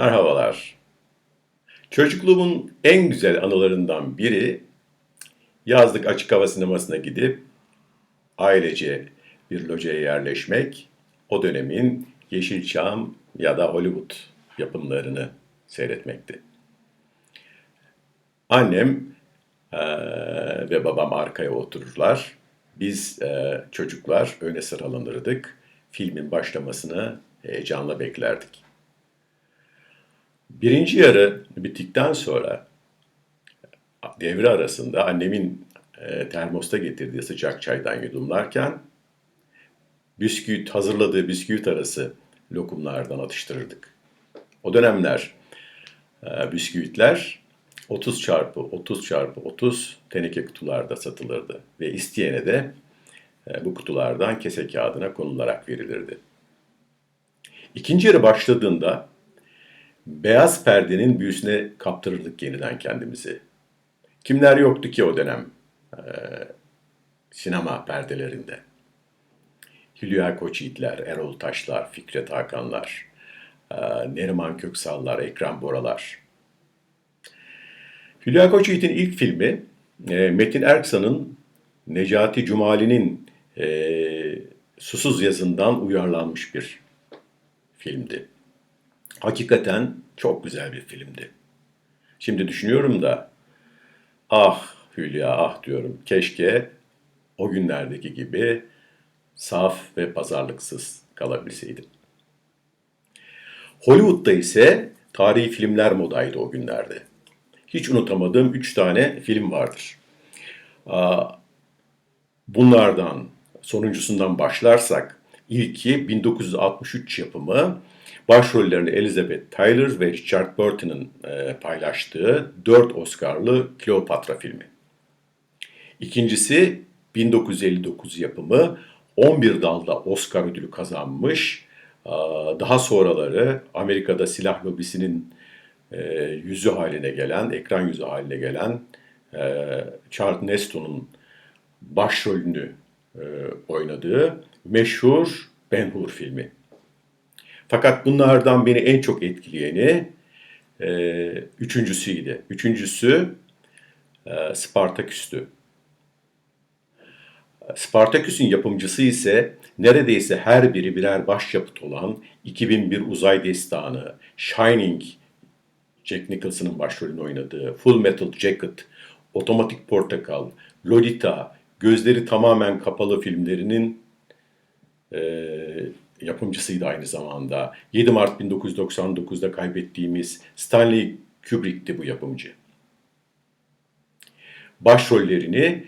Merhabalar. Çocukluğumun en güzel anılarından biri yazlık açık hava sinemasına gidip ailece bir locaya yerleşmek, o dönemin Yeşilçam ya da Hollywood yapımlarını seyretmekti. Annem eee, ve babam arkaya otururlar. Biz eee, çocuklar öne sıralanırdık. Filmin başlamasını heyecanla beklerdik. Birinci yarı bittikten sonra devre arasında annemin e, termosta getirdiği sıcak çaydan yudumlarken bisküvit, hazırladığı bisküvit arası lokumlardan atıştırırdık. O dönemler e, bisküvitler 30 çarpı 30 çarpı 30 teneke kutularda satılırdı ve isteyene de e, bu kutulardan kese kağıdına konularak verilirdi. İkinci yarı başladığında beyaz perdenin büyüsüne kaptırırdık yeniden kendimizi. Kimler yoktu ki o dönem sinema perdelerinde? Hülya Koçyiğitler, Erol Taşlar, Fikret Hakanlar, Neriman Köksallar, Ekrem Boralar. Hülya Koçyiğit'in ilk filmi Metin Erksan'ın Necati Cumali'nin e, Susuz Yazı'ndan uyarlanmış bir filmdi. Hakikaten çok güzel bir filmdi. Şimdi düşünüyorum da ah Hülya ah diyorum keşke o günlerdeki gibi saf ve pazarlıksız kalabilseydim. Hollywood'da ise tarihi filmler modaydı o günlerde. Hiç unutamadığım üç tane film vardır. Bunlardan sonuncusundan başlarsak ilki 1963 yapımı başrollerini Elizabeth Taylor ve Richard Burton'ın e, paylaştığı 4 Oscar'lı Kleopatra filmi. İkincisi 1959 yapımı 11 dalda Oscar ödülü kazanmış. aa, Daha sonraları Amerika'da silah lobisinin e, yüzü haline gelen, ekran yüzü haline gelen e, Charlton Heston'un başrolünü e, oynadığı meşhur Ben Hur filmi. Fakat bunlardan beni en çok etkileyeni e, üçüncüsüydü. Üçüncüsü e, Spartaküs'tü. Spartaküs'ün yapımcısı ise neredeyse her biri birer başyapıt olan 2001 Uzay Destanı, Shining, Jack Nicholson'ın başrolünü oynadığı, Full Metal Jacket, Otomatik Portakal, Lolita, Gözleri Tamamen Kapalı filmlerinin e, yapımcısıydı aynı zamanda. 7 Mart 1999'da kaybettiğimiz Stanley Kubrick'ti bu yapımcı. Başrollerini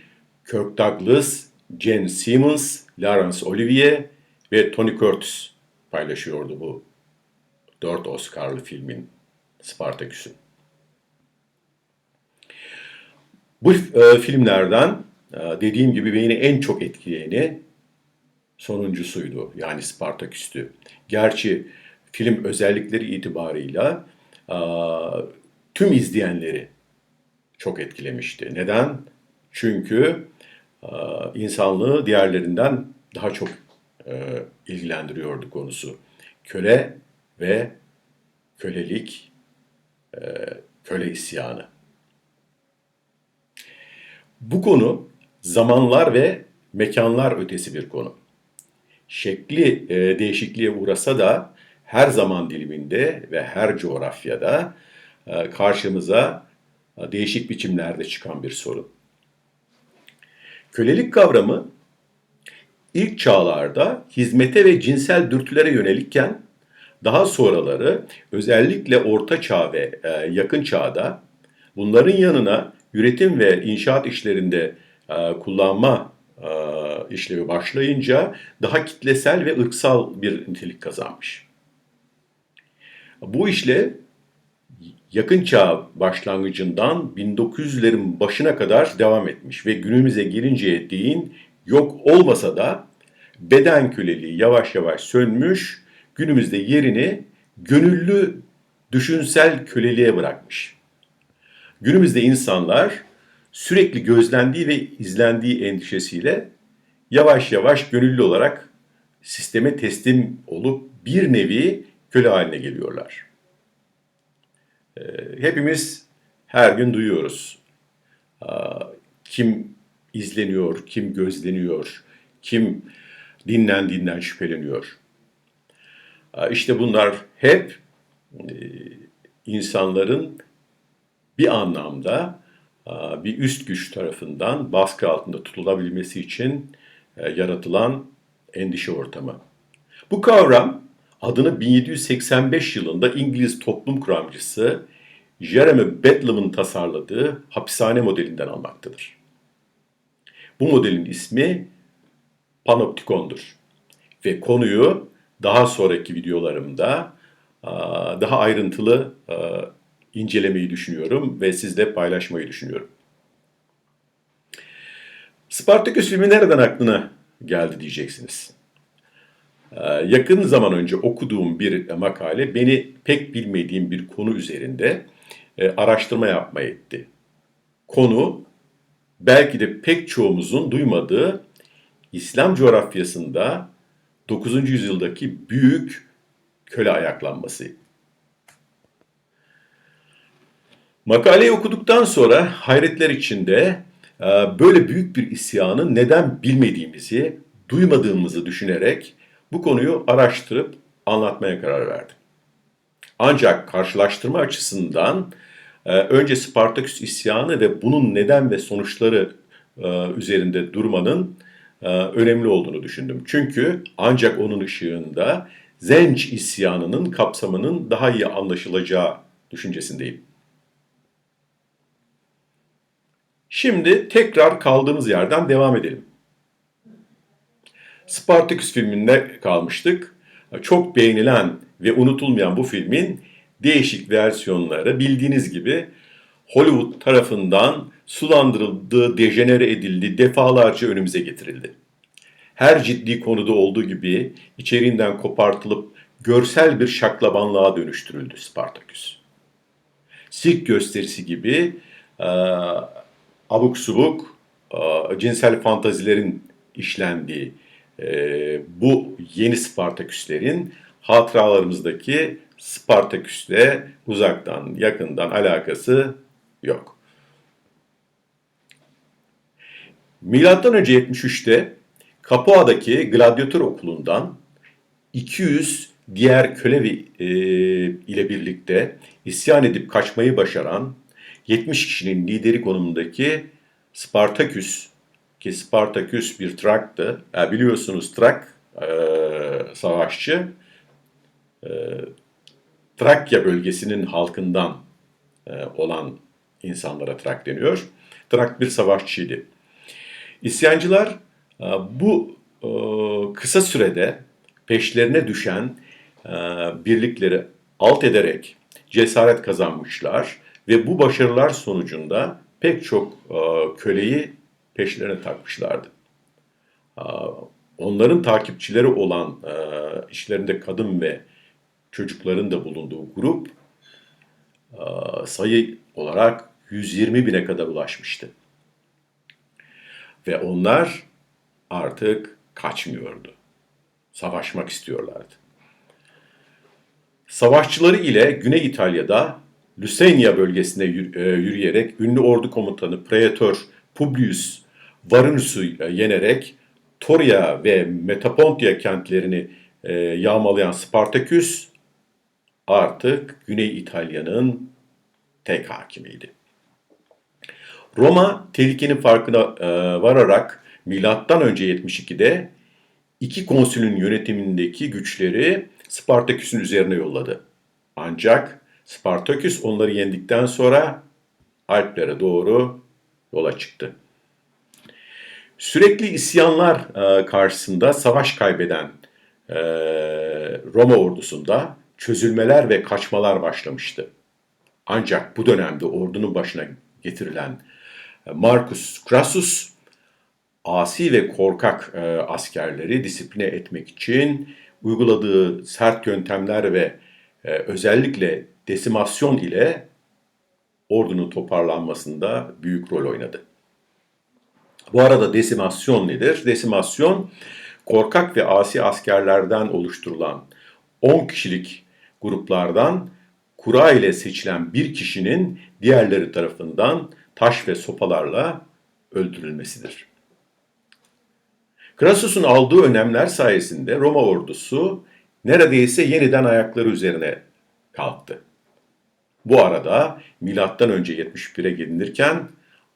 Kirk Douglas, Jen Simmons, Laurence Olivier ve Tony Curtis paylaşıyordu bu dört Oscar'lı filmin Spartaküs'ün. Bu e, filmlerden e, dediğim gibi beni en çok etkileyeni sonuncusuydu. Yani Spartaküs'tü. Gerçi film özellikleri itibarıyla tüm izleyenleri çok etkilemişti. Neden? Çünkü insanlığı diğerlerinden daha çok e, ilgilendiriyordu konusu. Köle ve kölelik, e, köle isyanı. Bu konu zamanlar ve mekanlar ötesi bir konu. Şekli e, değişikliğe uğrasa da her zaman diliminde ve her coğrafyada e, karşımıza e, değişik biçimlerde çıkan bir sorun. Kölelik kavramı ilk çağlarda hizmete ve cinsel dürtülere yönelikken daha sonraları özellikle orta çağ ve e, yakın çağda bunların yanına üretim ve inşaat işlerinde e, kullanma işlevi başlayınca daha kitlesel ve ırksal bir nitelik kazanmış. Bu işle yakın çağ başlangıcından 1900'lerin başına kadar devam etmiş ve günümüze gelinceye değin yok olmasa da beden köleliği yavaş yavaş sönmüş, günümüzde yerini gönüllü düşünsel köleliğe bırakmış. Günümüzde insanlar sürekli gözlendiği ve izlendiği endişesiyle yavaş yavaş gönüllü olarak sisteme teslim olup bir nevi köle haline geliyorlar. hepimiz her gün duyuyoruz. Kim izleniyor, kim gözleniyor, kim dinlendiğinden şüpheleniyor. İşte bunlar hep e, insanların bir anlamda bir üst güç tarafından baskı altında tutulabilmesi için e, yaratılan endişe ortamı. Bu kavram adını 1785 yılında İngiliz toplum kuramcısı Jeremy Bentham tasarladığı hapishane modelinden almaktadır. Bu modelin ismi panoptikondur. Ve konuyu daha sonraki videolarımda daha ayrıntılı incelemeyi düşünüyorum ve sizle paylaşmayı düşünüyorum. Spartaküs filmi nereden aklına geldi diyeceksiniz. Yakın zaman önce okuduğum bir makale beni pek bilmediğim bir konu üzerinde araştırma yapmaya etti. Konu belki de pek çoğumuzun duymadığı İslam coğrafyasında 9. yüzyıldaki büyük köle ayaklanması. Makaleyi okuduktan sonra hayretler içinde e, böyle büyük bir isyanı neden bilmediğimizi, duymadığımızı düşünerek bu konuyu araştırıp anlatmaya karar verdim. Ancak karşılaştırma açısından e, önce Spartaküs isyanı ve bunun neden ve sonuçları e, üzerinde durmanın önemli olduğunu düşündüm. Çünkü ancak onun ışığında Zenç isyanının kapsamının daha iyi anlaşılacağı düşüncesindeyim. Şimdi tekrar kaldığımız yerden devam edelim. Spartacus filminde kalmıştık. Çok beğenilen ve unutulmayan bu filmin değişik versiyonları bildiğiniz gibi Hollywood tarafından sulandırıldı, dejenere edildi, defalarca önümüze getirildi. Her ciddi konuda olduğu gibi içeriğinden kopartılıp görsel bir şaklabanlığa dönüştürüldü Spartaküs. Sirk gösterisi gibi abuk subuk cinsel fantazilerin işlendiği e, bu yeni Spartaküslerin hatıralarımızdaki Spartaküs'le uzaktan yakından alakası yok. Milattan önce 73'te Capua'daki gladyatör okulundan 200 diğer köle e, ile birlikte isyan edip kaçmayı başaran 70 kişinin lideri konumundaki Spartaküs ki Spartaküs bir Trak'tı. Yani biliyorsunuz Trak e, savaşçı e, Trakya bölgesinin halkından e, olan insanlara Trak deniyor. Trak bir savaşçıydı. İsyancılar e, bu e, kısa sürede peşlerine düşen e, birlikleri alt ederek cesaret kazanmışlar ve bu başarılar sonucunda pek çok e, köleyi peşlerine takmışlardı. Onların takipçileri olan e, işlerinde kadın ve çocukların da bulunduğu grup sayı olarak 120 bine kadar ulaşmıştı. Ve onlar artık kaçmıyordu. Savaşmak istiyorlardı. Savaşçıları ile Güney İtalya'da Lusenia bölgesine e, yürüyerek ünlü ordu komutanı Praetor Publius Varunus'u e, yenerek Toria ve Metapontia kentlerini e, yağmalayan Spartaküs artık Güney İtalya'nın tek hakimiydi. Roma tehlikenin farkına vararak milattan önce 72'de iki konsülün yönetimindeki güçleri Spartaküs'ün üzerine yolladı. Ancak Spartaküs onları yendikten sonra Alplere doğru yola çıktı. Sürekli isyanlar e, karşısında savaş kaybeden e, Roma ordusunda çözülmeler ve kaçmalar başlamıştı. Ancak bu dönemde ordunun başına getirilen e, Marcus Crassus asi ve korkak askerleri disipline etmek için uyguladığı sert yöntemler ve özellikle desimasyon ile ordunun toparlanmasında büyük rol oynadı. Bu arada desimasyon nedir? Desimasyon korkak ve asi askerlerden oluşturulan 10 kişilik gruplardan kura ile seçilen bir kişinin diğerleri tarafından taş ve sopalarla öldürülmesidir. Crassus'un aldığı önlemler sayesinde Roma ordusu neredeyse yeniden ayakları üzerine kalktı. Bu arada milattan önce 71'e gelinirken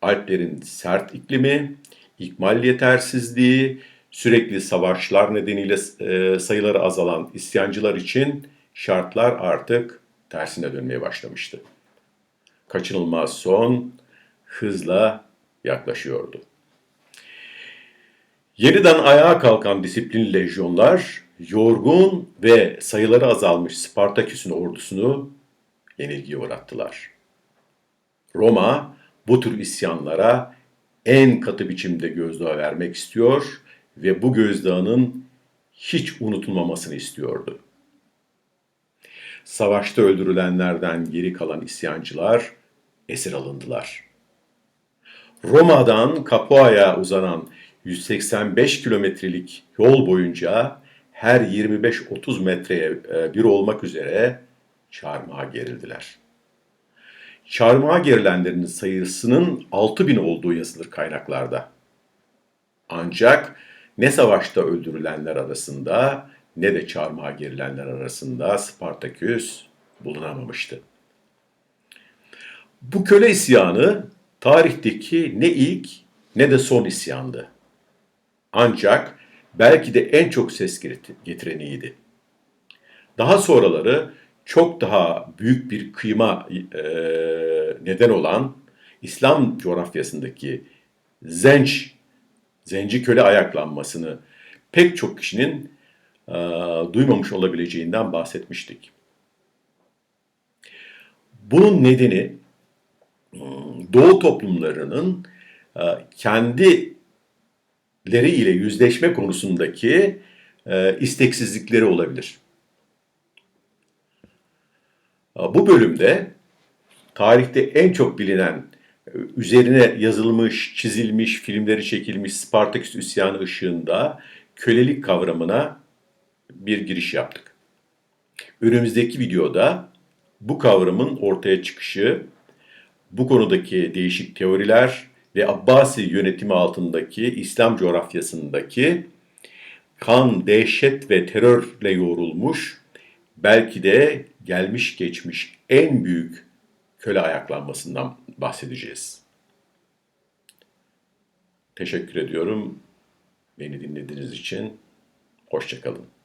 Alplerin sert iklimi, ikmal yetersizliği, sürekli savaşlar nedeniyle e, sayıları azalan isyancılar için şartlar artık tersine dönmeye başlamıştı. Kaçınılmaz son hızla yaklaşıyordu. Yeniden ayağa kalkan disiplinli lejyonlar, yorgun ve sayıları azalmış Spartaküs'ün ordusunu yenilgiye uğrattılar. Roma bu tür isyanlara en katı biçimde gözdağı vermek istiyor ve bu gözdağının hiç unutulmamasını istiyordu. Savaşta öldürülenlerden geri kalan isyancılar esir alındılar. Roma'dan Capua'ya uzanan 185 kilometrelik yol boyunca her 25-30 metreye e, bir olmak üzere çarmıha gerildiler. Çarmıha gerilenlerin sayısının 6000 olduğu yazılır kaynaklarda. Ancak ne savaşta öldürülenler arasında ne de çarmıha gerilenler arasında Spartaküs bulunamamıştı. Bu köle isyanı tarihteki ne ilk ne de son isyandı. Ancak belki de en çok ses getireniydi. Daha sonraları çok daha büyük bir kıyma e, neden olan İslam coğrafyasındaki zenç, zenci köle ayaklanmasını pek çok kişinin e, duymamış olabileceğinden bahsetmiştik. Bunun nedeni Doğu toplumlarının e, kendileri ile yüzleşme konusundaki e, isteksizlikleri olabilir. Bu bölümde tarihte en çok bilinen, üzerine yazılmış, çizilmiş, filmleri çekilmiş Spartaküs isyanı ışığında kölelik kavramına bir giriş yaptık. Önümüzdeki videoda bu kavramın ortaya çıkışı, bu konudaki değişik teoriler ve Abbasi yönetimi altındaki İslam coğrafyasındaki kan, dehşet ve terörle yoğrulmuş belki de gelmiş geçmiş en büyük köle ayaklanmasından bahsedeceğiz. Teşekkür ediyorum beni dinlediğiniz için. Hoşçakalın.